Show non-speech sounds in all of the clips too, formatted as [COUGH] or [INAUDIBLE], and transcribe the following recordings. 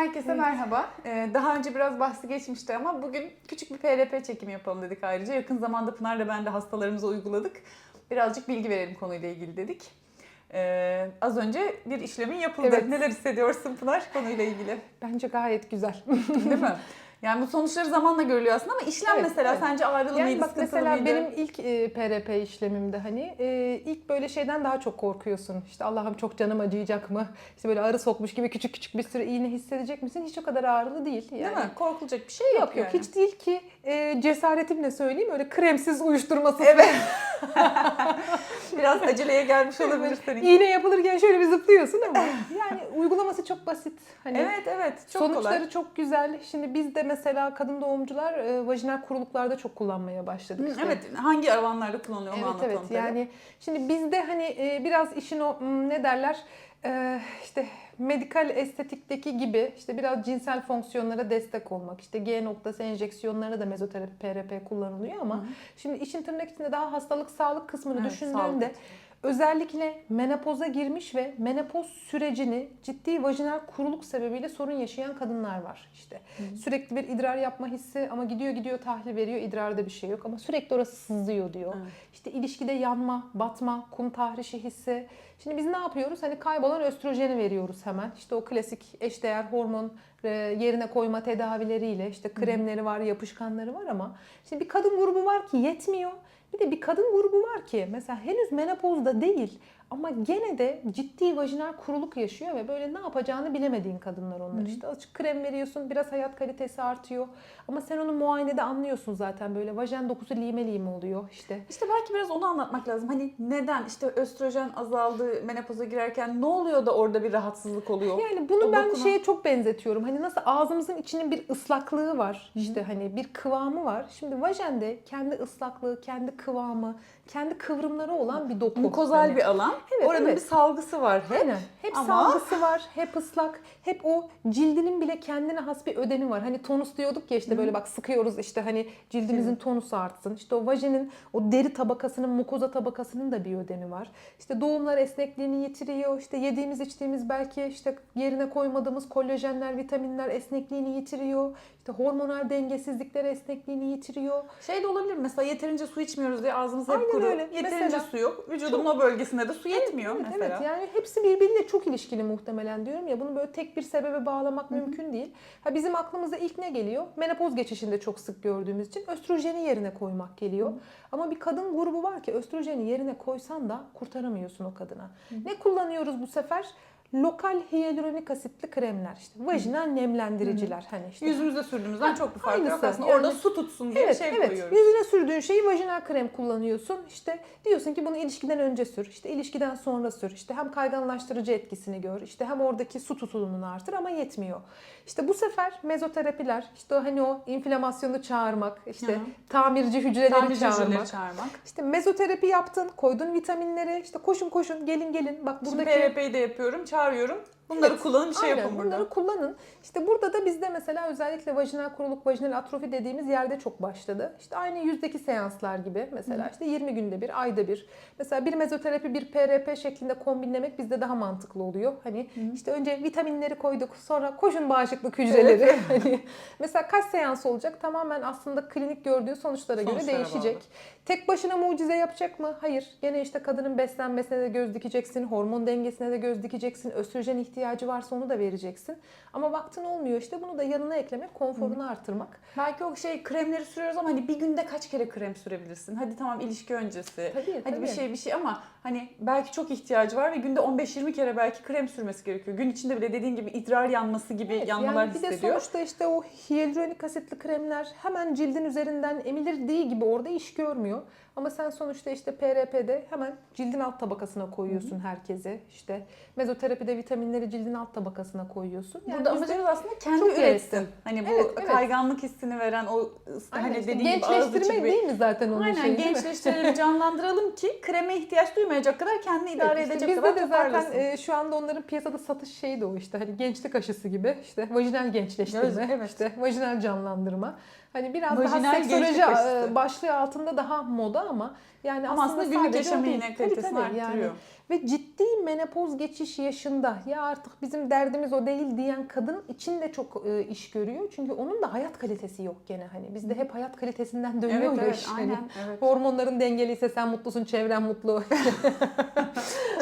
Herkese merhaba. Ee, daha önce biraz bahsi geçmişti ama bugün küçük bir PRP çekimi yapalım dedik ayrıca. Yakın zamanda Pınar'la ben de hastalarımıza uyguladık. Birazcık bilgi verelim konuyla ilgili dedik. Ee, az önce bir işlemin yapıldı. Evet. Neler hissediyorsun Pınar konuyla ilgili? Bence gayet güzel. Değil mi? [LAUGHS] Yani bu sonuçları zamanla görülüyor aslında ama işlem Evet, mesela evet. sence ağrılı Yani mıydı, bak mesela mıydı? benim ilk e, PRP işlemimde hani e, ilk böyle şeyden daha çok korkuyorsun. İşte Allah'ım çok canım acıyacak mı? İşte böyle arı sokmuş gibi küçük küçük bir sürü iğne hissedecek misin? Hiç o kadar ağrılı değil. Yani. Değil mi? Korkulacak bir şey yok, Yok yok yani. hiç değil ki e, cesaretimle söyleyeyim öyle kremsiz uyuşturması. Evet. [LAUGHS] Biraz aceleye gelmiş olabilir senin. İğne yapılırken şöyle bir zıplıyorsun ama yani uygulaması çok basit. Hani Evet evet çok Sonuçları kolay. çok güzel. Şimdi biz de mesela kadın doğumcular e, vajinal kuruluklarda çok kullanmaya başladık. Hı, işte. Evet hangi alanlarda kullanılıyor onu Evet anlatalım evet tabii. yani şimdi bizde hani e, biraz işin o m, ne derler e, işte medikal estetikteki gibi işte biraz cinsel fonksiyonlara destek olmak işte G noktası enjeksiyonlara da mezoterapi PRP kullanılıyor ama Hı şimdi işin tırnak içinde daha hastalık sağlık kısmını Evet, düşündüğünde sağlık. Özellikle menopoza girmiş ve menopoz sürecini ciddi vajinal kuruluk sebebiyle sorun yaşayan kadınlar var işte. Hı. Sürekli bir idrar yapma hissi ama gidiyor gidiyor tahlil veriyor idrarda bir şey yok ama sürekli orası sızlıyor diyor. Evet. İşte ilişkide yanma, batma, kum tahrişi hissi. Şimdi biz ne yapıyoruz? Hani kaybolan östrojeni veriyoruz hemen. İşte o klasik eşdeğer hormon e, yerine koyma tedavileriyle işte kremleri var, yapışkanları var ama şimdi bir kadın grubu var ki yetmiyor. Bir de bir kadın grubu var ki mesela henüz menopozda değil ama gene de ciddi vajinal kuruluk yaşıyor ve böyle ne yapacağını bilemediğin kadınlar onlar. Hı hı. İşte azıcık krem veriyorsun, biraz hayat kalitesi artıyor. Ama sen onu muayenede anlıyorsun zaten böyle vajen dokusu lime lime oluyor işte. İşte belki biraz onu anlatmak lazım. Hani neden işte östrojen azaldı menopoza girerken ne oluyor da orada bir rahatsızlık oluyor? Yani bunu O ben dokuna- şeye çok benzetiyorum. Hani nasıl ağzımızın içinin bir ıslaklığı var. işte hani bir kıvamı var. Şimdi vajende kendi ıslaklığı, kendi kıvamı, kendi kıvrımları olan bir doku. Mukozal Hani. bir alan. Evet, Oranın evet. bir salgısı var hep. Aynen. Hep Ama- salgısı var, hep ıslak, hep o cildinin bile kendine has bir ödemi var. Hani tonus diyorduk ya işte böyle bak sıkıyoruz işte hani cildimizin tonusu artsın. İşte o vajinin o deri tabakasının, mukoza tabakasının da bir ödemi var. İşte doğumlar esnekliğini yitiriyor. İşte yediğimiz içtiğimiz belki işte yerine koymadığımız kolajenler, vitaminler esnekliğini yitiriyor. İşte hormonal dengesizlikler esnekliğini yitiriyor. Şey de olabilir mesela yeterince su içmiyoruz diye ağzımız hep Aynen kuru. öyle. Yeterince Mesela- su yok. Vücudun o bölgesinde de su yetmiyor Evet, mesela. Evet yani hepsi birbiriyle çok ilişkili muhtemelen diyorum ya bunu böyle tek bir sebebe bağlamak mümkün değil. Ha bizim aklımıza ilk ne geliyor? Menopoz geçişinde çok sık gördüğümüz için östrojeni yerine koymak geliyor. Ama bir kadın grubu var ki östrojeni yerine koysan da kurtaramıyorsun o kadına. Ne kullanıyoruz bu sefer? Lokal hyaluronik asitli kremler işte vajinal nemlendiriciler hani işte Yüzümüze sürdüğümüzden çok bir farkı yok aslında. Yani- Orada su tutsun diye Evet, şey evet. koyuyoruz. Yüzüne sürdüğün şeyi vajinal krem kullanıyorsun. İşte diyorsun ki bunu ilişkiden önce sür, işte ilişkiden sonra sür. İşte hem kayganlaştırıcı etkisini gör, işte hem oradaki su tutulumunu artır ama yetmiyor. İşte bu sefer mezoterapiler, işte hani o inflamasyonu çağırmak, işte Hı tamirci hücreleri Tamirci çağırmak. hücreleri çağırmak. İşte mezoterapi yaptın, koydun vitaminleri, işte koşun koşun, gelin gelin. Bak Şimdi buradaki PRP'yi de yapıyorum, çağırıyorum. Bunları Evet, kullanın bir şey Aynen, yapın burada. bunları kullanın. İşte burada da bizde mesela özellikle vajinal kuruluk, vajinal atrofi dediğimiz yerde çok başladı. İşte aynı yüzdeki seanslar gibi mesela işte 20 günde bir, ayda bir. Mesela bir mezoterapi, bir PRP şeklinde kombinlemek bizde daha mantıklı oluyor. Hani işte önce vitaminleri koyduk, sonra koşun bağışıklık hücreleri. [LAUGHS] hani mesela kaç seans olacak? Tamamen aslında klinik gördüğü sonuçlara göre Sonuçlara değişecek. bağlı. Tek başına mucize yapacak mı? Hayır. Gene işte kadının beslenmesine de göz dikeceksin, hormon dengesine de göz dikeceksin, östrojen ihtiyacı varsa onu da vereceksin. Ama vaktin olmuyor işte bunu da yanına eklemek, konforunu artırmak. Belki o şey kremleri sürüyoruz ama hani bir günde kaç kere krem sürebilirsin? Hadi tamam ilişki öncesi. Tabii, Hadi bir tabii. şey bir şey ama hani belki çok ihtiyacı var ve günde 15-20 kere belki krem sürmesi gerekiyor. Gün içinde bile dediğin gibi idrar yanması gibi Evet, yanmalar yani bir de hissediyor. sonuçta işte o hyaluronik asitli kremler hemen cildin üzerinden emilir değil gibi orada iş görmüyor. Ama sen sonuçta işte PRP'de hemen cildin alt tabakasına koyuyorsun herkese. İşte mezoterapide vitaminleri cildin alt tabakasına koyuyorsun. Yani Burada bizde- amacımız aslında kendi üretsin. üretsin. Hani bu Evet, evet. kayganlık hissini veren o Aynen hani işte dediğin gibi ağız içi değil mi zaten onun Aynen şeyi gençleştirelim, canlandıralım ki kreme ihtiyaç duymayacak kadar kendini idare Evet, işte edecek bizde kadar de zaten e, şu anda onların piyasada satış şeyi de o işte hani gençlik aşısı gibi işte vajinal gençleştirme, Evet, evet. işte vajinal canlandırma. Hani biraz Vajinal daha seksoloji e, başlığı altında daha moda ama Yani Ama aslında günlük sadece o yaşamı yine kalitesini arttırıyor. Ve ciddi menopoz geçiş yaşında ya artık bizim derdimiz o değil diyen kadın için de çok e, iş görüyor. Çünkü onun da hayat kalitesi yok gene hani. Bizde hep hayat kalitesinden dönüyor Evet ya evet iş. Hani aynen. Evet. Hormonların dengeliyse sen mutlusun, çevren mutlu. [LAUGHS]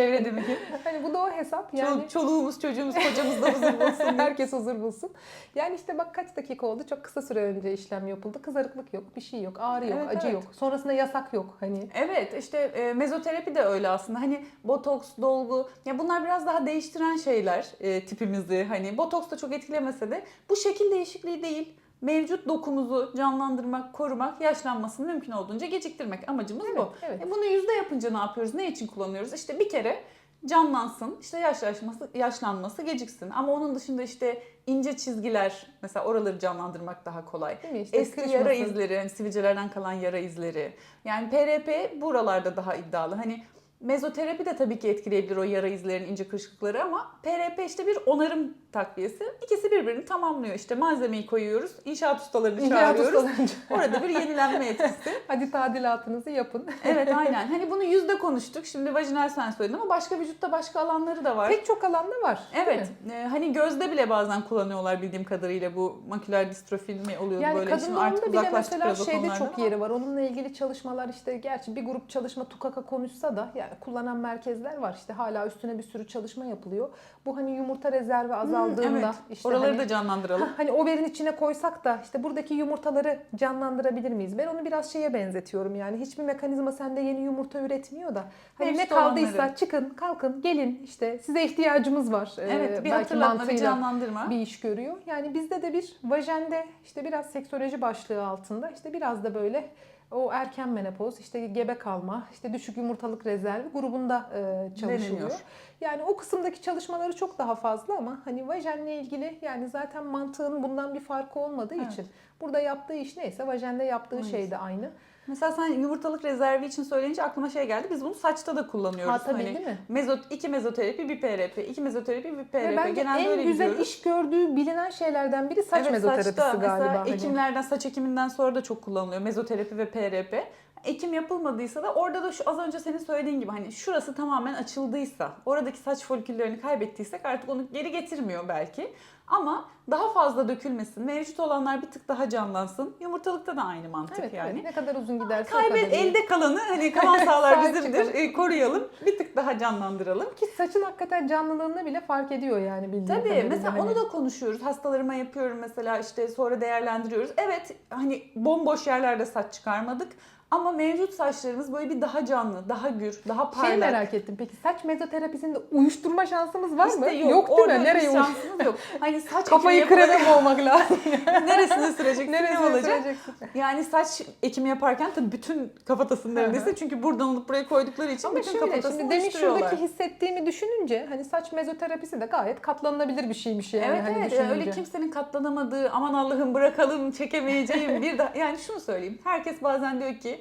Çevre demek ki. [LAUGHS] hani bu da o hesap. Yani Çol- Çoluğumuz, çocuğumuz, [LAUGHS] kocamız da huzur bulsun. herkes huzur bulsun. Yani işte bak kaç dakika oldu. Çok kısa süre önce işlem yapıldı. Kızarıklık yok, bir şey yok, ağrı yok, Evet, acı evet. yok. Sonrasında yasak yok hani. Evet işte e, mezoterapi de öyle aslında. Hani botoks, dolgu ya bunlar biraz daha değiştiren şeyler e, tipimizi. Hani botoks da çok etkilemese de bu şekil değişikliği değil. Mevcut dokumuzu canlandırmak, korumak, yaşlanmasını mümkün olduğunca geciktirmek amacımız Evet, bu. evet. E, bunu yüzde yapınca ne yapıyoruz? Ne için kullanıyoruz? İşte bir kere canlansın, işte yaşlanması, yaşlanması geciksin. Ama onun dışında işte ince çizgiler, mesela oraları canlandırmak daha kolay. Değil mi? İşte Eski kırışmasın. yara izleri, hani sivilcelerden kalan yara izleri. Yani PRP buralarda daha iddialı. Hani mezoterapi de tabii ki etkileyebilir o yara izlerinin ince kırışıklıkları ama PRP işte bir onarım takviyesi. İkisi birbirini tamamlıyor. İşte malzemeyi koyuyoruz, inşaat ustalarını İnşaat çağırıyoruz. ustalarınca. Orada bir yenilenme etkisi. [LAUGHS] Hadi tadilatınızı yapın. [LAUGHS] Evet aynen. Hani bunu yüzde konuştuk. Şimdi vajinal sen söyledin ama başka vücutta başka alanları da var. Pek çok alanda var. Evet. mi? e, hani gözde bile bazen kullanıyorlar bildiğim kadarıyla bu maküler distrofi mi oluyor Yani böyle. Artık kadınlarında uzaklaştık mesela şeyde çok ama- yeri var. Onunla ilgili çalışmalar işte gerçi bir grup çalışma tukaka konuşsa da yani kullanan merkezler var. İşte hala üstüne bir sürü çalışma yapılıyor. Bu hani yumurta rezervi azaldığında Hmm, evet. işte Oraları hani, da canlandıralım. hani overin içine koysak da işte buradaki yumurtaları canlandırabilir miyiz? Ben onu biraz şeye benzetiyorum yani. Hiçbir mekanizma sende yeni yumurta üretmiyor da. Hani ne kaldıysa olanları. çıkın, kalkın, gelin işte size ihtiyacımız var. Ee, Evet, bir belki hatırlatma, bir canlandırma. bir iş görüyor. Yani bizde de bir vajende işte biraz seksoloji başlığı altında işte biraz da böyle o erken menopoz, işte gebe kalma, işte düşük yumurtalık rezervi grubunda e, çalışılıyor. Deneniyor. Yani o kısımdaki çalışmaları çok daha fazla ama hani vajenle ilgili yani zaten mantığın bundan bir farkı olmadığı Evet. için burada yaptığı iş neyse vajende yaptığı Aynısı. şey de aynı. Mesela sen yumurtalık rezervi için söyleyince aklıma şey geldi. Biz bunu saçta da kullanıyoruz. Ha tabii hani değil mi? mezot, iki mezoterapi, bir PRP. iki mezoterapi, bir Ve PRP. bence Genelde en öyle güzel gidiyoruz. iş gördüğü bilinen şeylerden biri saç evet, mezoterapisi saçta, galiba. Mesela hani. ekimlerden, saç ekiminden sonra da çok kullanılıyor. Mezoterapi ve PRP. Ekim yapılmadıysa da orada da şu az önce senin söylediğin gibi hani şurası tamamen açıldıysa, oradaki saç foliküllerini kaybettiysek artık onu geri getirmiyor belki. Ama daha fazla dökülmesin, mevcut olanlar bir tık daha canlansın. Yumurtalıkta da aynı mantık Evet, yani. evet. ne kadar uzun giderse o kadar Kaybet iyi. elde kalanı hani kalan [LAUGHS] sağlar bizimdir. E, koruyalım. Bir tık daha canlandıralım. Ki saçın hakikaten canlılığını bile fark ediyor yani bildiğim Tabii kadarıyla. mesela Hani onu da konuşuyoruz. Hastalarıma yapıyorum mesela işte sonra değerlendiriyoruz. Evet hani bomboş yerlerde saç çıkarmadık. Ama mevcut saçlarımız böyle bir daha canlı, daha gür, daha parlak. Şey merak ettim. Peki saç mezoterapisinde uyuşturma şansımız var mı? İşte yok. yok değil mi? Nereye uyuş- şansımız yok. Hani [LAUGHS] saç Kafayı kreme yapılacak- boğmak lazım. [LAUGHS] Neresine süreceksin, ne Neresine olacak? süreceksin? Yani saç ekimi yaparken tabii bütün kafatasını neredeyse çünkü buradan alıp buraya koydukları için Ama bütün şöyle kafatasını şimdi demin şuradaki hissettiğimi düşününce hani saç mezoterapisi de gayet katlanılabilir bir şeymiş yani. Evet hani evet düşününce. öyle kimsenin katlanamadığı aman Allah'ım bırakalım çekemeyeceğim bir daha yani şunu söyleyeyim herkes bazen diyor ki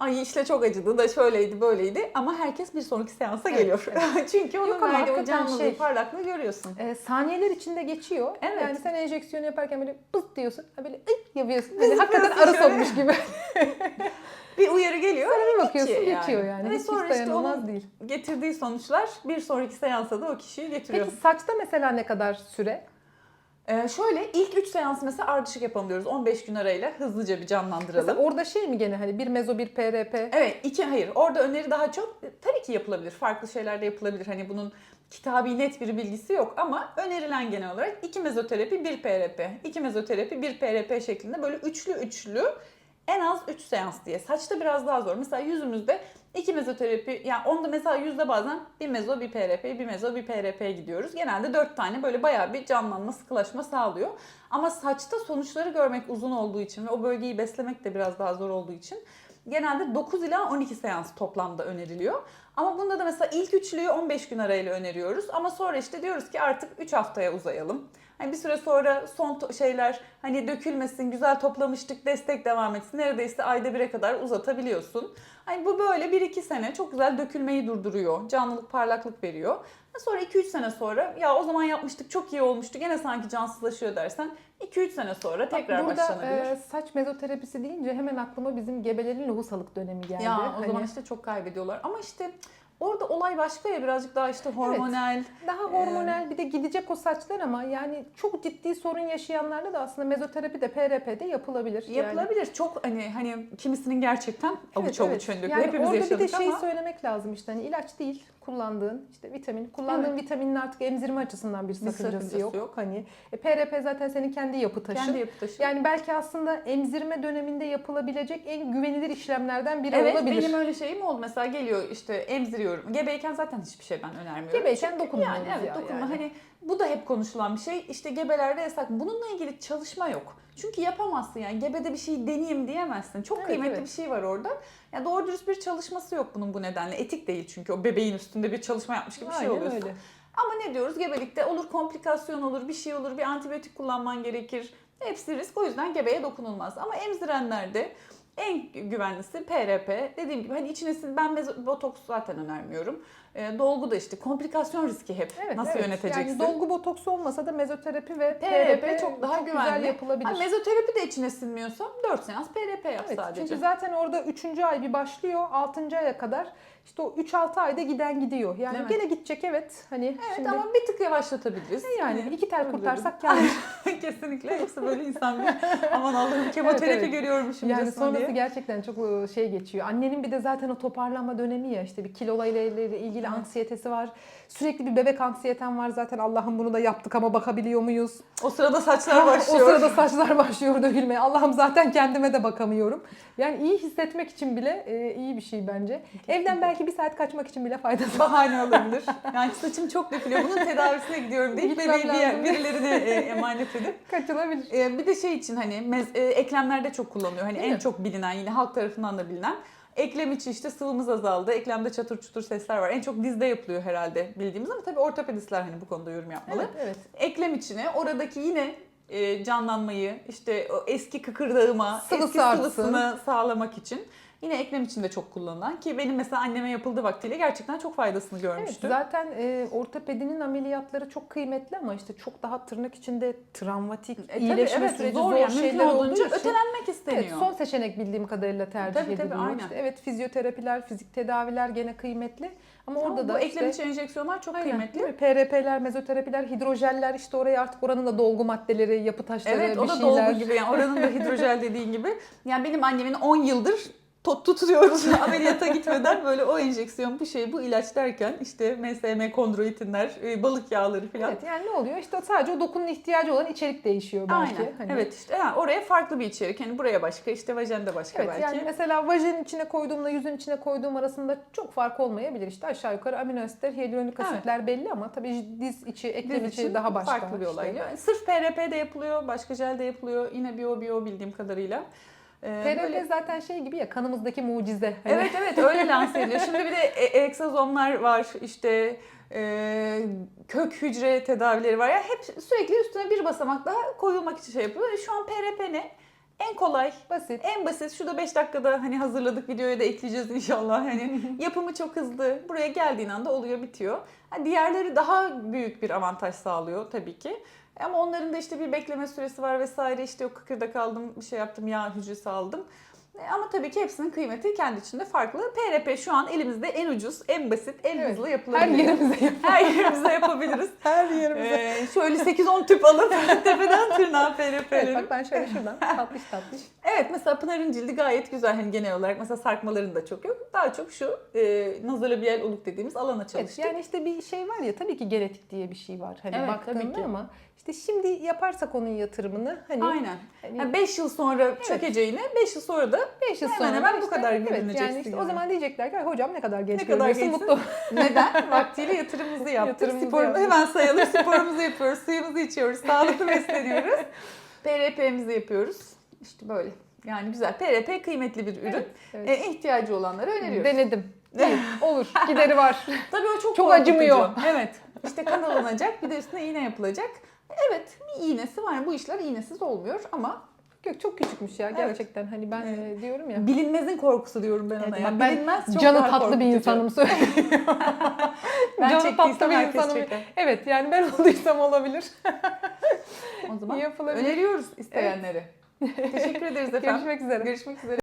ay işte çok acıdı da şöyleydi böyleydi ama herkes bir sonraki seansa Evet, geliyor. [LAUGHS] Çünkü onun Yok verdiği o canlılığı şey- parlaklığı görüyorsun. E, saniyeler içinde geçiyor. Evet. Yani sen enjeksiyonu yaparken böyle pıt diyorsun. ha Böyle ıt yapıyorsun. Hani hakikaten arı sokmuş gibi. [LAUGHS] Bir uyarı geliyor bir bakıyorsun geçiyor geçiyor yani. yani. Ve Hiç, sonra işte onun- değil. getirdiği sonuçlar bir sonraki seansa da o kişiyi getiriyor. Peki saçta mesela ne kadar süre? Ee, şöyle ilk 3 seansı mesela ardışık yapalım diyoruz. 15 gün arayla hızlıca bir canlandıralım. Mesela orada şey mi gene hani bir mezo bir PRP? Evet iki hayır. Orada öneri daha çok e, tabii ki yapılabilir. Farklı şeyler de yapılabilir. Hani bunun kitabi net bir bilgisi yok ama önerilen genel olarak iki mezoterapi bir PRP. iki mezoterapi bir PRP şeklinde böyle üçlü üçlü en az 3 seans diye. Saçta biraz daha zor. Mesela yüzümüzde iki mezoterapi yani onda mesela yüzde bazen bir mezo bir PRP bir mezo bir PRP gidiyoruz. Genelde 4 tane böyle bayağı bir canlanma sıkılaşma sağlıyor. Ama saçta sonuçları görmek uzun olduğu için ve o bölgeyi beslemek de biraz daha zor olduğu için genelde 9 ila 12 seans toplamda öneriliyor. Ama bunda da mesela ilk üçlüyü 15 gün arayla öneriyoruz. Ama sonra işte diyoruz ki artık 3 haftaya uzayalım. Hani bir süre sonra son şeyler hani dökülmesin, güzel toplamıştık, destek devam etsin. Neredeyse ayda bire kadar uzatabiliyorsun. Hani bu böyle 1-2 sene çok güzel dökülmeyi durduruyor. Canlılık, parlaklık veriyor. Sonra 2-3 sene sonra ya o zaman yapmıştık çok iyi olmuştu gene sanki cansızlaşıyor dersen 2-3 sene sonra tekrar Burada başlanabilir. e, saç mezoterapisi deyince hemen aklıma bizim gebelerin lohusalık dönemi geldi. ya o Hani zaman işte çok kaybediyorlar ama işte orada olay başka ya birazcık daha işte hormonal. Daha hormonal bir de gidecek o saçlar ama yani çok ciddi sorun yaşayanlarda da aslında mezoterapi de PRP de yapılabilir. Yani- Yapılabilir. Çok hani hani kimisinin gerçekten avuç Evet, avuç evet. öndük. Yani Hepimiz orada bir de şey ama söylemek lazım işte hani ilaç değil kullandığın işte vitamin kullandığın vitaminin artık emzirme açısından bir sakıncası, sakıncası yok. yok. Hani e, PRP zaten senin kendi yapı taşın. kendi yapı taşı. Yani belki aslında emzirme döneminde yapılabilecek en güvenilir işlemlerden biri Evet olabilir. benim öyle şeyim oldu. Mesela geliyor işte emziriyorum. Gebeyken zaten hiçbir şey ben önermiyorum. Gebeyken dokunmuyoruz yani. Evet ya dokunma. yani. Hani bu da hep konuşulan bir şey. İşte gebelerde yasak. Bununla ilgili çalışma yok. Çünkü yapamazsın yani. Gebede bir şey deneyeyim diyemezsin. Çok Evet, kıymetli evet. bir şey var orada. Yani doğru dürüst bir çalışması yok bunun bu nedenle. Etik değil çünkü o bebeğin üstünde bir çalışma yapmış gibi bir şey oluyorsun. öyle. Ama ne diyoruz? Gebelikte olur komplikasyon olur, bir şey olur, bir antibiyotik kullanman gerekir. Hepsi risk. O yüzden gebeye dokunulmaz. Ama emzirenlerde en güvenlisi PRP. Dediğim gibi hani içine ben botoks zaten önermiyorum. E, dolgu da işte komplikasyon riski hep. Evet, Nasıl evet. yöneteceksin? Yani dolgu botoks olmasa da mezoterapi ve PRP, PRP, çok daha güzel güvenli. yapılabilir. Ha, mezoterapi de içine sinmiyorsa 4 seans PRP yap Evet, sadece. çünkü zaten orada 3. ay bir başlıyor, 6. aya kadar işte o 3-6 ayda giden gidiyor. Yani Evet. gene gidecek evet. Hani Evet şimdi ama bir tık yavaşlatabiliriz. yani Hani iki tel kurtarsak kâr. [LAUGHS] Kesinlikle. Yoksa böyle insan bir [LAUGHS] aman Allah'ım kemoterapi Evet, evet. görüyormuşum Yani diyorsun sonrası diye. gerçekten çok e, şey geçiyor. Annenin bir de zaten o toparlanma dönemi ya işte bir kiloyla ile ilgili Evet. anksiyetesi var. Sürekli bir bebek anksiyeten var zaten. Allah'ım bunu da yaptık ama bakabiliyor muyuz? O sırada saçlar [LAUGHS] o başlıyor. sırada saçlar başlıyor dökülmeye. Allah'ım zaten kendime de bakamıyorum. Yani iyi hissetmek için bile e, iyi bir şey bence. Evden belki bir saat kaçmak için bile faydası bahane olabilir. [LAUGHS] Yani saçım çok dökülüyor. Bunun tedavisine gidiyorum deyip bebeği bir- birilerine e, emanet edip. [LAUGHS] Kaçılabilir. E, bir de şey için hani mez- e, eklemlerde çok kullanılıyor. Hani Değil en mi? çok bilinen yine halk tarafından da bilinen. Eklem içi işte sıvımız azaldı. Eklemde çatır çutur sesler var. En çok dizde yapılıyor herhalde bildiğimiz ama tabii ortopedistler hani bu konuda yorum yapmalı. Evet, evet. Eklem içine oradaki yine e, canlanmayı işte o eski kıkırdağıma, Sıvısı eski artsın. sıvısını sağlamak için yine eklem içinde çok kullanılan ki benim mesela anneme yapıldığı vaktiyle gerçekten çok faydasını Evet, görmüştüm. zaten e, ortopedinin ameliyatları çok kıymetli ama işte çok daha tırnak içinde travmatik, E, tabii, iyileşme evet, süreci zor, zor, yani, şeyler olduğu için. ötelenmek isteniyor. Evet, son seçenek bildiğim kadarıyla tercih Tabii, tabii, ediliyor. aynen. İşte evet fizyoterapiler, fizik tedaviler gene kıymetli. Ama orada bu da eklem işte içi enjeksiyonlar çok Aynen, kıymetli. PRP'ler, mezoterapiler, hidrojeller işte oraya artık oranın da dolgu maddeleri, yapı taşları, Evet bir o da şeyler. dolgu gibi yani oranın da hidrojel dediğin gibi. Yani benim annemin 10 yıldır tot tutuyoruz [LAUGHS] ameliyata gitmeden böyle o enjeksiyon bu şey bu ilaç derken işte MSM kondroitinler e, balık yağları falan. Evet yani ne oluyor? İşte sadece o dokunun ihtiyacı olan içerik değişiyor belki. Aynen. Hani- Evet işte yani oraya farklı bir içerik. Hani buraya başka işte vajende başka Evet belki. yani mesela vajinin içine koyduğumla yüzün içine koyduğum arasında çok fark olmayabilir. İşte aşağı yukarı amino asitler, hyaluronik Evet. asitler belli ama tabii diz içi, eklem Diz içi için daha başka. farklı bir olay. işte. Yani sırf PRP de yapılıyor, başka jel de yapılıyor. Yine bio bio bildiğim kadarıyla. Ee, PRP böyle- zaten şey gibi ya kanımızdaki mucize. Hani Evet evet öyle lanse ediliyor. [LAUGHS] Şimdi bir de e- egzozomlar var işte e, kök hücre tedavileri var. Ya hep sürekli üstüne bir basamak daha koyulmak için şey yapıyor. Şu an PRP ne? En kolay, basit. en basit. Şurada 5 dakikada hani hazırladık videoya da ekleyeceğiz inşallah. Hani [LAUGHS] yapımı çok hızlı. Buraya geldiğin anda oluyor, bitiyor. Ha, diğerleri daha büyük bir avantaj sağlıyor tabii ki. Ama onların da işte bir bekleme süresi var vesaire. İşte o kıkırdak aldım, bir şey yaptım, yağ hücresi aldım. E, Ama tabii ki hepsinin kıymeti kendi içinde farklı. PRP şu an elimizde en ucuz, en basit, en Evet. hızlı Her yapılabilir. yerimize yap. [LAUGHS] Her yerimize yapabiliriz. [LAUGHS] Her yerimize. Ee, şöyle 8-10 tüp alıp [LAUGHS] tepeden tırnağa Evet PRP'leri. bak ben şöyle şuradan tatlış tatlış. Evet mesela Pınar'ın cildi gayet güzel hani genel olarak mesela sarkmaların da çok yok. Daha çok şu e, nazolabiyal oluk dediğimiz alana Evet, çalıştık. yani işte bir şey var ya tabii ki genetik diye bir şey var. Hani Evet, baktığında ama işte şimdi yaparsak onun yatırımını hani Aynen. hani 5 yıl sonra çökeceğine 5 yıl sonra da 5 yıl hemen sonra hemen da bu işte- kadar evet, görüneceksin yani işte o yani. zaman diyecekler ki "Ay hocam ne kadar genç Ne kadar gençsin." mutlu. [LAUGHS] neden? [LAUGHS] Vaktiyle yatırımımızı yaptık. Yatırımımızı Sporumuzu yaptık. hemen sayalım. Sporumuzu yapıyoruz, suyumuzu içiyoruz, sağlıklı besleniyoruz. [LAUGHS] PRP'mizi yapıyoruz. İşte böyle. Yani güzel. PRP kıymetli bir ürün. Evet, evet. E, ihtiyacı olanlara öneriyoruz. Denedim. Değil, olur. Gideri var. Tabii o çok Çok acımıyor. Evet. İşte kan alınacak bir de üstüne iğne yapılacak. Evet bir iğnesi var. Bu işler iğnesiz olmuyor ama Yok çok küçükmüş ya Evet. gerçekten. Hani ben Evet. e, diyorum ya. Bilinmezin korkusu diyorum ben ona. Evet, ya. ben Bilinmez çok Canı tatlı bir insanım söylüyorum. [LAUGHS] Ben Canı tatlı bir insanım. çeker. Evet yani ben [LAUGHS] olduysam olabilir. O zaman Yapılabilir. öneriyoruz isteyenleri. Teşekkür ederiz [LAUGHS] efendim. Görüşmek üzere. Görüşmek üzere.